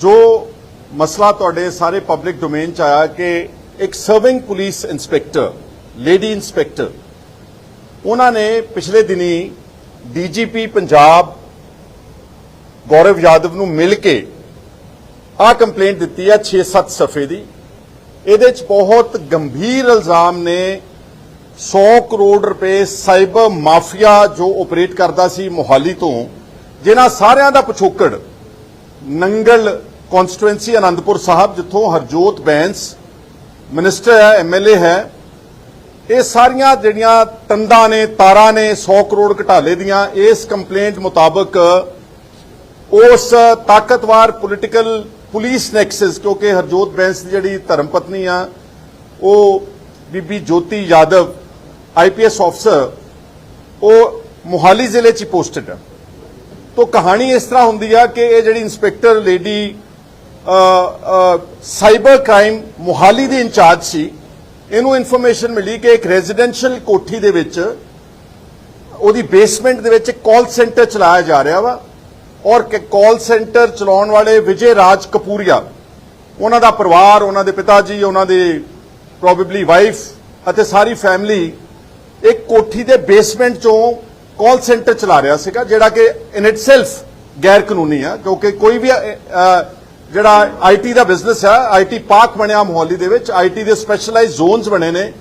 ਜੋ ਮਸਲਾ ਤੁਹਾਡੇ ਸਾਰੇ ਪਬਲਿਕ ਡੋਮੇਨ ਚ ਆਇਆ ਕਿ ਇੱਕ serving police inspector lady inspector ਉਹਨਾਂ ਨੇ ਪਿਛਲੇ ਦਿਨੀ ਡੀਜੀਪੀ ਪੰਜਾਬ ਗੌਰਵ ਯਾਦਵ ਨੂੰ ਮਿਲ ਕੇ ਆਹ ਕੰਪਲੇਂਟ ਦਿੱਤੀ ਹੈ 6-7 ਸਫੇ ਦੀ। ਇਹਦੇ ਚ ਬਹੁਤ ਗੰਭੀਰ ਇਲਜ਼ਾਮ ਨੇ। 100 ਕਰੋੜ ਰੁਪਏ ਸਾਈਬਰ ਮਾਫੀਆ ਜੋ ਆਪਰੇਟ ਕਰਦਾ ਸੀ ਮੋਹਾਲੀ ਤੋਂ, ਜਿਨ੍ਹਾਂ ਸਾਰਿਆਂ ਦਾ ਪਿਛੋਕੜ ਨੰਗਲ ਕਨਸਟੀਟੁਐਂਸੀ ਅਨੰਦਪੁਰ ਸਾਹਿਬ, ਜਿੱਥੋਂ ਹਰਜੋਤ ਬੈਂਸ ਮਿਨਿਸਟਰ ਹੈ ਐਮਐਲਏ ਹੈ, ਇਹ ਸਾਰੀਆਂ ਜਿਹੜੀਆਂ ਤੰਦਾਂ ਨੇ, ਤਾਰਾਂ ਨੇ 100 ਕਰੋੜ ਘਟਾਲੇ ਦੀਆਂ, ਇਸ ਕੰਪਲੇਂਟ ਮੁਤਾਬਕ ਉਸ ਤਾਕਤਵਰ ਪੋਲੀਟੀਕਲ ਪੁਲਿਸ ਨੈਕਸਸ, ਕਿਉਂਕਿ ਹਰਜੋਤ ਬੈਂਸ ਦੀ ਜਿਹੜੀ ਧਰਮ ਪਤਨੀ ਆ, ਉਹ ਬੀਬੀ ਜੋਤੀ ਯਾਦਵ ਆਈਪੀਐਸ ਅਫਸਰ ਉਹ ਮੁਹਾਲੀ ਜ਼ਿਲ੍ਹੇ 'ਚ ਪੋਸਟਡ ਹੈ ਤੋਂ ਕਹਾਣੀ ਇਸ ਤਰ੍ਹਾਂ ਹੁੰਦੀ ਆ ਕਿ ਇਹ ਜਿਹੜੀ inspector lady cyber crime Mohali ਦੀ ਇੰਚਾਰਜ ਸੀ, ਇਹਨੂੰ ਇਨਫੋਰਮੇਸ਼ਨ ਮਿਲੀ ਕਿ ਇੱਕ ਰੈਜ਼ੀਡੈਂਸ਼ੀਅਲ ਕੋਠੀ ਦੇ ਵਿੱਚ, ਉਹਦੀ ਬੇਸਮੈਂਟ ਦੇ ਵਿੱਚ ਇੱਕ ਕਾਲ ਸੈਂਟਰ ਚਲਾਇਆ ਜਾ ਰਿਹਾ ਵਾ, ਔਰ ਕਾਲ ਸੈਂਟਰ ਚਲਾਉਣ ਵਾਲੇ ਵਿਜੇ ਰਾਜ ਕਪੂਰੀਆ, ਉਹਨਾਂ ਦਾ ਪਰਿਵਾਰ, ਉਹਨਾਂ ਦੇ ਪਿਤਾ ਜੀ ਉਹਨਾਂ ਦੇ ਪ੍ਰੋਬੇਬਲੀ ਵਾਈਫ ਅਤੇ ਸਾਰੀ ਫੈਮਿਲੀ ਇੱਕ ਕੋਠੀ ਦੇ ਬੇਸਮੈਂਟ ਚੋਂ ਕਾਲ ਸੈਂਟਰ ਚਲਾ ਰਿਹਾ ਸੀਗਾ ਜਿਹੜਾ ਕਿ ਇਨ ਇਟਸੈਲਫ ਗੈਰ ਕਾਨੂੰਨੀ ਆ ਕਿਉਂਕਿ ਕੋਈ ਵੀ ਅਹ, ਜਿਹੜਾ ਆਈਟੀ ਦਾ ਬਿਜ਼ਨਸ ਹੈ ਆਈਟੀ ਪਾਰਕ ਬਣਿਆ ਮੋਹਾਲੀ ਦੇ ਵਿੱਚ ਆਈਟੀ ਦੇ ਸਪੈਸ਼ਲਾਈਜ਼ ਜ਼ੋਨਸ ਬਣੇ ਨੇ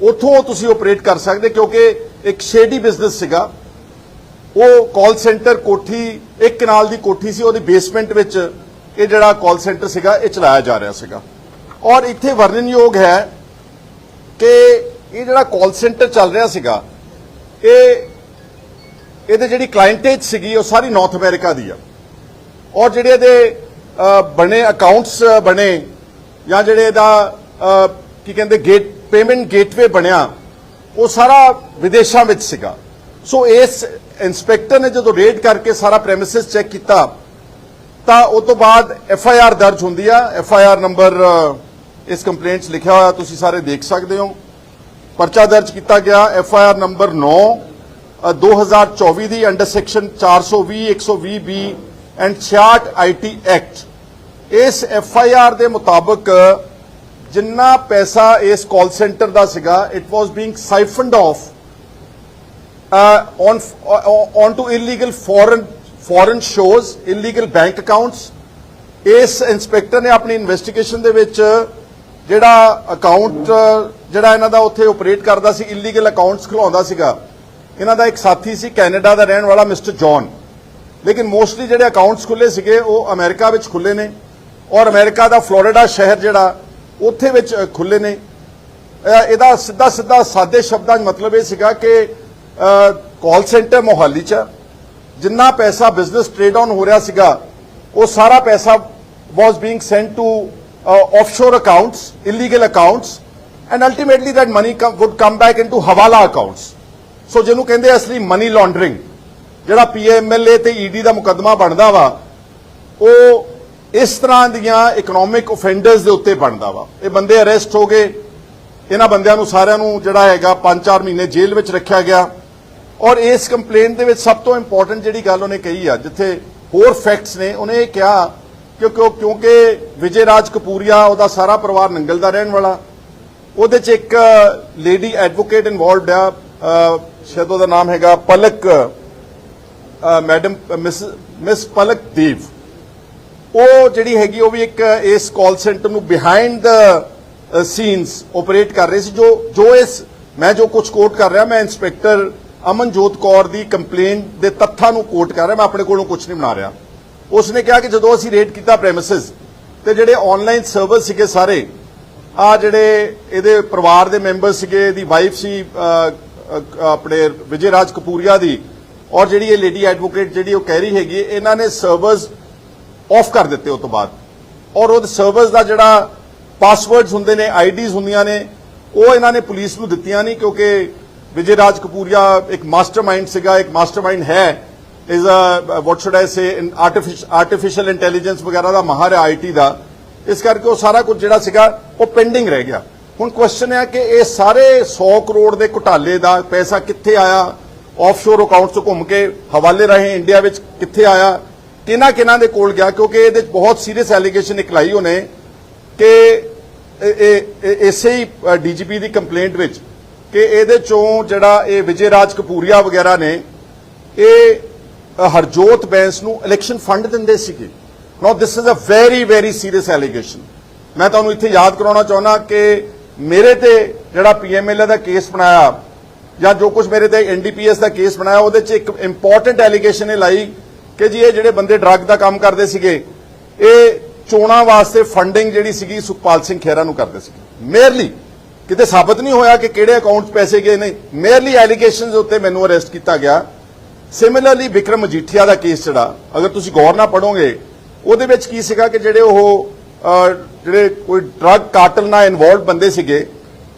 ਉੱਥੋਂ ਤੁਸੀਂ ਆਪਰੇਟ ਕਰ ਸਕਦੇ ਕਿਉਂਕਿ ਇੱਕ ਸ਼ੇਡੀ ਬਿਜ਼ਨਸ ਸੀਗਾ ਉਹ ਕਾਲ ਸੈਂਟਰ ਕੋਠੀ ਇੱਕ ਕਨਾਲ ਦੀ ਕੋਠੀ ਸੀ ਉਹਦੀ ਬੇਸਮੈਂਟ ਵਿੱਚ ਇਹ ਜਿਹੜਾ ਕਾਲ ਸੈਂਟਰ ਸੀਗਾ ਇਹ ਚਲਾਇਆ ਜਾ ਰਿਹਾ ਸੀਗਾ। ਔਰ ਇੱਥੇ ਵਰਣਨਯੋਗ ਹੈ ਕਿ ਇਹ ਜਿਹੜਾ ਕਾਲ ਸੈਂਟਰ ਚੱਲ ਰਿਹਾ ਸੀਗਾ ਇਹ ਇਹਦੇ ਜਿਹੜੀ ਕਲਾਇੰਟੇਜ ਸੀਗੀ, ਉਹ ਸਾਰੀ ਨਾਰਥ ਅਮਰੀਕਾ ਦੀ ਆ। ਔਰ ਜਿਹੜੇ ਇਹਦੇ ਬਣੇ ਅਕਾਊਂਟਸ ਬਣੇ, ਜਾਂ ਜਿਹੜੇ ਇਹਦਾ ਕੀ ਕਹਿੰਦੇ ਗੇਟ ਪੇਮੈਂਟ ਗੇਟਵੇ ਬਣਿਆ, ਉਹ ਸਾਰਾ ਵਿਦੇਸ਼ਾਂ ਵਿੱਚ ਸੀਗਾ। ਸੋ ਇਸ ਇਨਸਪੈਕਟਰ ਨੇ ਜਦੋਂ ਰੇਡ ਕਰਕੇ ਸਾਰਾ ਪ੍ਰੈਮਿਸਿਸ ਚੈੱਕ ਕੀਤਾ, ਤਾਂ ਉਸ ਤੋਂ ਬਾਅਦ ਐਫ ਆਈ ਆਰ ਦਰਜ ਹੁੰਦੀ ਆ। ਐਫ ਆਈ ਆਰ ਨੰਬਰ ਇਸ ਕੰਪਲੇਂਟ 'ਚ ਲਿਖਿਆ ਹੋਇਆ, ਤੁਸੀਂ ਸਾਰੇ ਦੇਖ ਸਕਦੇ ਹੋ। ਪਰਚਾ ਦਰਜ ਕੀਤਾ ਗਿਆ F I R number 9 2024 the under section 420 120 B and 66 IT act ਇਸ ਐਫ ਆਈ ਆਰ ਦੇ ਮੁਤਾਬਕ ਜਿੰਨਾ ਪੈਸਾ ਇਸ ਕਾਲ ਸੈਂਟਰ ਦਾ ਸੀਗਾ it was being siphoned off on on to illegal foreign foreign shows, illegal bank accounts ਇਸ inspector ਨੇ ਆਪਣੀ ਇਨਵੈਸਟੀਗੇਸ਼ਨ ਦੇ ਵਿੱਚ ਜਿਹੜਾ ਅਕਾਊਂਟ ਜਿਹੜਾ ਇਹਨਾਂ ਦਾ ਉੱਥੇ ਆਪਰੇਟ ਕਰਦਾ ਸੀ ਇਲੀਗਲ ਅਕਾਊਂਟਸ ਖੁਲਾਉਂਦਾ ਸੀਗਾ ਇਹਨਾਂ ਦਾ ਇੱਕ ਸਾਥੀ ਸੀ ਕੈਨੇਡਾ ਦਾ ਰਹਿਣ ਵਾਲਾ ਮਿਸਟਰ ਜੌਨ। ਲੇਕਿਨ ਮੋਸਟਲੀ ਜਿਹੜੇ ਅਕਾਊਂਟਸ ਖੁੱਲੇ ਸੀਗੇ ਉਹ ਅਮਰੀਕਾ ਵਿੱਚ ਖੁੱਲੇ ਨੇ ਔਰ ਅਮਰੀਕਾ ਦਾ ਫਲੋਰੀਡਾ ਸ਼ਹਿਰ ਜਿਹੜਾ ਉੱਥੇ ਵਿੱਚ ਖੁੱਲੇ ਨੇ। ਇਹਦਾ ਸਿੱਧਾ ਸਿੱਧਾ ਸਾਦੇ ਸ਼ਬਦਾਂ 'ਚ ਮਤਲਬ ਇਹ ਸੀਗਾ ਕਿ ਕਾਲ ਸੈਂਟਰ ਮੋਹਾਲੀ 'ਚ ਜਿੰਨਾ ਪੈਸਾ ਬਿਜ਼ਨਸ ਟ੍ਰੇਡ ਆਨ ਹੋ ਰਿਹਾ ਸੀਗਾ ਉਹ ਸਾਰਾ ਪੈਸਾ was being sent to offshore accounts illegal accounts and ultimately that money come, come back back into hawala accounts so ਜਿਹਨੂੰ ਕਹਿੰਦੇ ਅਸਲੀ ਮਨੀ ਲਾਂਡਰਿੰਗ ਜਿਹੜਾ ਪੀਐਮਐਲਏ ਤੇ ਈਡੀ ਦਾ ਮੁਕੱਦਮਾ ਬਣਦਾ ਵਾ, ਉਹ ਇਸ ਤਰ੍ਹਾਂ ਦੀਆਂ ਇਕਨੋਮਿਕ ਆਫੈਂਡਰਸ ਦੇ ਉੱਤੇ ਬਣਦਾ ਵਾ। ਇਹ ਬੰਦੇ ਅਰੈਸਟ ਹੋ ਗਏ, ਇਹਨਾਂ ਬੰਦਿਆਂ ਨੂੰ ਸਾਰਿਆਂ ਨੂੰ ਜਿਹੜਾ ਹੈਗਾ 5-4 ਮਹੀਨੇ ਜੇਲ੍ਹ ਵਿੱਚ ਰੱਖਿਆ ਗਿਆ। ਔਰ ਇਸ ਕੰਪਲੇਂਟ ਦੇ ਵਿੱਚ ਸਭ ਤੋਂ ਇੰਪੋਰਟੈਂਟ ਜਿਹੜੀ ਗੱਲ ਉਹਨੇ ਕਹੀ ਆ, ਜਿੱਥੇ ਹੋਰ ਫੈਕਟਸ ਨੇ, ਉਹਨੇ ਇਹ ਕਿਹਾ ਕਿਉਂਕਿ ਕਿਉਂਕਿ ਵਿਜੇ ਰਾਜ ਕਪੂਰੀਆ, ਉਹਦਾ ਸਾਰਾ ਪਰਿਵਾਰ ਨੰਗਲ ਦਾ ਰਹਿਣ ਵਾਲਾ, ਉਹਦੇ ਚ ਇੱਕ ਲੇਡੀ ਐਡਵੋਕੇਟ ਇਨਵੋਲਵਡ ਆ ਸ਼ਾਇਦ ਉਹਦਾ ਨਾਮ ਹੈਗਾ Palak madam miss miss Palak Dev ਉਹ ਜਿਹੜੀ ਹੈਗੀ ਉਹ ਵੀ ਇੱਕ ਇਸ ਕਾਲ ਸੈਂਟਰ ਨੂੰ ਬਿਹਾਈਂਡ ਦ ਸੀਨਸ ਆਪਰੇਟ ਕਰ ਰਹੇ ਸੀ, ਜੋ ਜੋ ਇਸ, ਮੈਂ ਜੋ ਕੁਝ ਕੋਟ ਕਰ ਰਿਹਾ, ਮੈਂ ਇੰਸਪੈਕਟਰ ਅਮਨਜੋਤ ਕੌਰ ਦੀ ਕੰਪਲੇਂਟ ਦੇ ਤੱਥਾਂ ਨੂੰ ਕੋਟ ਕਰ ਰਿਹਾ, ਮੈਂ ਆਪਣੇ ਕੋਲੋਂ ਕੁਝ ਨਹੀਂ ਬਣਾ ਰਿਹਾ। ਉਸਨੇ ਕਿਹਾ ਕਿ ਜਦੋਂ ਅਸੀਂ ਰੇਟ ਕੀਤਾ ਪ੍ਰੈਮਿਸਿਸ ਤੇ ਜਿਹੜੇ ਆਨਲਾਈਨ ਸਰਵਰ ਸੀਗੇ ਸਾਰੇ ਆ ਜਿਹੜੇ ਇਹਦੇ ਪਰਿਵਾਰ ਦੇ ਮੈਂਬਰ ਸੀਗੇ, ਇਹਦੀ ਵਾਈਫ ਸੀ ਆਪਣੇ ਵਿਜੇ ਰਾਜ ਕਪੂਰੀਆ ਦੀ ਔਰ ਜਿਹੜੀ ਇਹ ਲੇਡੀ ਐਡਵੋਕੇਟ ਜਿਹੜੀ ਉਹ ਕਹਿ ਰਹੀ ਹੈਗੀ, ਇਹਨਾਂ ਨੇ ਸਰਵਰਸ ਆਫ ਕਰ ਦਿੱਤੇ ਉਸ ਤੋਂ ਬਾਅਦ। ਔਰ ਉਹ ਸਰਵਰਸ ਦਾ ਜਿਹੜਾ ਪਾਸਵਰਡਸ ਹੁੰਦੇ ਨੇ ਆਈਡੀਜ਼ ਹੁੰਦੀਆਂ ਨੇ, ਉਹ ਇਹਨਾਂ ਨੇ ਪੁਲਿਸ ਨੂੰ ਦਿੱਤੀਆਂ ਨਹੀਂ ਕਿਉਂਕਿ ਵਿਜੇ ਰਾਜ ਕਪੂਰੀਆ ਇੱਕ ਮਾਸਟਰਮਾਈਂਡ ਸੀਗਾ, ਇੱਕ ਮਾਸਟਰਮਾਈਂਡ ਹੈ। Is a what should I say artificial intelligence ਵਗੈਰਾ ਦਾ ਮਾਹਰ ਹੈ ਆਈਟੀ ਦਾ। ਇਸ ਕਰਕੇ ਉਹ ਸਾਰਾ ਕੁਝ ਜਿਹੜਾ ਸੀਗਾ, ਉਹ ਪੈਂਡਿੰਗ ਰਹਿ ਗਿਆ। ਹੁਣ ਕੁਐਸਚਨ ਹੈ ਕਿ ਇਹ ਸਾਰੇ 100 ਕਰੋੜ ਦੇ ਘੁਟਾਲੇ ਦਾ ਪੈਸਾ ਕਿੱਥੇ ਆਇਆ? ਆਫਸ਼ੋਰ ਅਕਾਊਂਟ 'ਚ ਘੁੰਮ ਕੇ ਹਵਾਲੇ ਰਹੇ ਇੰਡੀਆ ਵਿੱਚ ਕਿੱਥੇ ਆਇਆ? ਕਿਹਨਾਂ ਕਿਹਨਾਂ ਦੇ ਕੋਲ ਗਿਆ? ਕਿਉਂਕਿ ਇਹਦੇ 'ਚ ਬਹੁਤ ਸੀਰੀਅਸ ਐਲੀਗੇਸ਼ਨ ਨਿਕਲਾਈ ਉਹਨੇ ਕਿ ਇਹ- ਇਹ, ਇਹ- ਇਸੇ ਹੀ ਡੀਜੀਪੀ ਦੀ ਕੰਪਲੇਂਟ ਵਿੱਚ ਕਿ ਇਹਦੇ ਚੋਂ ਜਿਹੜਾ ਇਹ ਵਿਜੇ ਰਾਜ ਕਪੂਰੀਆ ਵਗੈਰਾ ਨੇ, ਇਹ ਹਰਜੋਤ ਬੈਂਸ ਨੂੰ ਇਲੈਕਸ਼ਨ ਫੰਡ ਦਿੰਦੇ ਸੀਗੇ। Now this is a very very serious allegation ਮੈਂ ਤੁਹਾਨੂੰ ਇੱਥੇ ਯਾਦ ਕਰਾਉਣਾ ਚਾਹੁੰਦਾ ਕਿ ਮੇਰੇ ਤੇ ਜਿਹੜਾ ਪੀਐਮਐਲਏ ਦਾ ਕੇਸ ਬਣਾਇਆ ਜਾਂ ਜੋ ਕੁਝ ਮੇਰੇ ਤੇ ਐਨਡੀਪੀਐਸ ਦਾ ਕੇਸ ਬਣਾਇਆ, ਉਹਦੇ 'ਚ ਇੱਕ ਇੰਪੋਰਟੈਂਟ ਐਲੀਗੇਸ਼ਨ ਇਹ ਲਾਈ ਕਿ ਜੀ ਇਹ ਜਿਹੜੇ ਬੰਦੇ ਡਰੱਗ ਦਾ ਕੰਮ ਕਰਦੇ ਸੀਗੇ, ਇਹ ਚੋਣਾਂ ਵਾਸਤੇ ਫੰਡਿੰਗ ਜਿਹੜੀ ਸੀਗੀ ਸੁਖਪਾਲ ਸਿੰਘ ਖਹਿਰਾ ਨੂੰ ਕਰਦੇ ਸੀਗੇ। ਮੇਅਰਲੀ ਕਿਤੇ ਸਾਬਤ ਨਹੀਂ ਹੋਇਆ ਕਿ ਕਿਹੜੇ ਅਕਾਊਂਟ 'ਚ ਪੈਸੇ ਗਏ ਨੇ ਮੇਅਰਲੀ ਐਲੀਗੇਸ਼ਨਸ ਉੱਤੇ ਮੈਨੂੰ ਅਰੈਸਟ ਕੀਤਾ ਗਿਆ। ਸਿਮਿਲਰਲੀ ਵਿਕਰਮ ਮਜੀਠੀਆ ਦਾ ਕੇਸ ਜਿਹੜਾ, ਅਗਰ ਤੁਸੀਂ ਗੌਰ ਨਾਲ ਪੜੋਗੇ ਉਹਦੇ ਵਿੱਚ ਕੀ ਸੀਗਾ ਕਿ ਜਿਹੜੇ ਉਹ ਜਿਹੜੇ ਕੋਈ ਡਰੱਗ ਕਾਟਲ ਨਾਲ ਇਨਵੋਲਵਡ ਬੰਦੇ ਸੀਗੇ,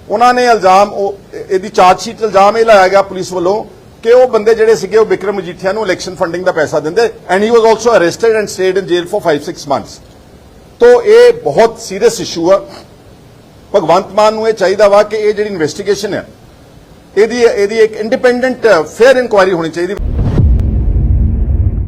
ਉਹਨਾਂ ਨੇ ਇਲਜ਼ਾਮ ਉਹ ਇਹਦੀ ਚਾਰਜ ਸ਼ੀਟ ਇਲਜ਼ਾਮ ਇਹ ਲਾਇਆ ਗਿਆ ਪੁਲਿਸ ਵੱਲੋਂ ਕਿ ਉਹ ਬੰਦੇ ਜਿਹੜੇ ਸੀਗੇ ਉਹ ਵਿਕਰਮ ਮਜੀਠੀਆ ਨੂੰ ਇਲੈਕਸ਼ਨ ਫੰਡਿੰਗ ਦਾ ਪੈਸਾ ਦਿੰਦੇ and he was also arrested and stayed in jail for 5-6 months ਤੋਂ ਇਹ ਬਹੁਤ ਸੀਰੀਅਸ ਇਸ਼ੂ ਆ। ਭਗਵੰਤ ਮਾਨ ਨੂੰ ਇਹ ਚਾਹੀਦਾ ਵਾ ਕਿ ਇਹ ਜਿਹੜੀ ਇਨਵੈਸਟੀਗੇਸ਼ਨ ਹੈ ਇਹਦੀ ਇਹਦੀ ਇੱਕ ਇੰਡੀਪੈਂਡੈਂਟ ਫੇਅਰ ਇਨਕੁਆਇਰੀ ਹੋਣੀ ਚਾਹੀਦੀ।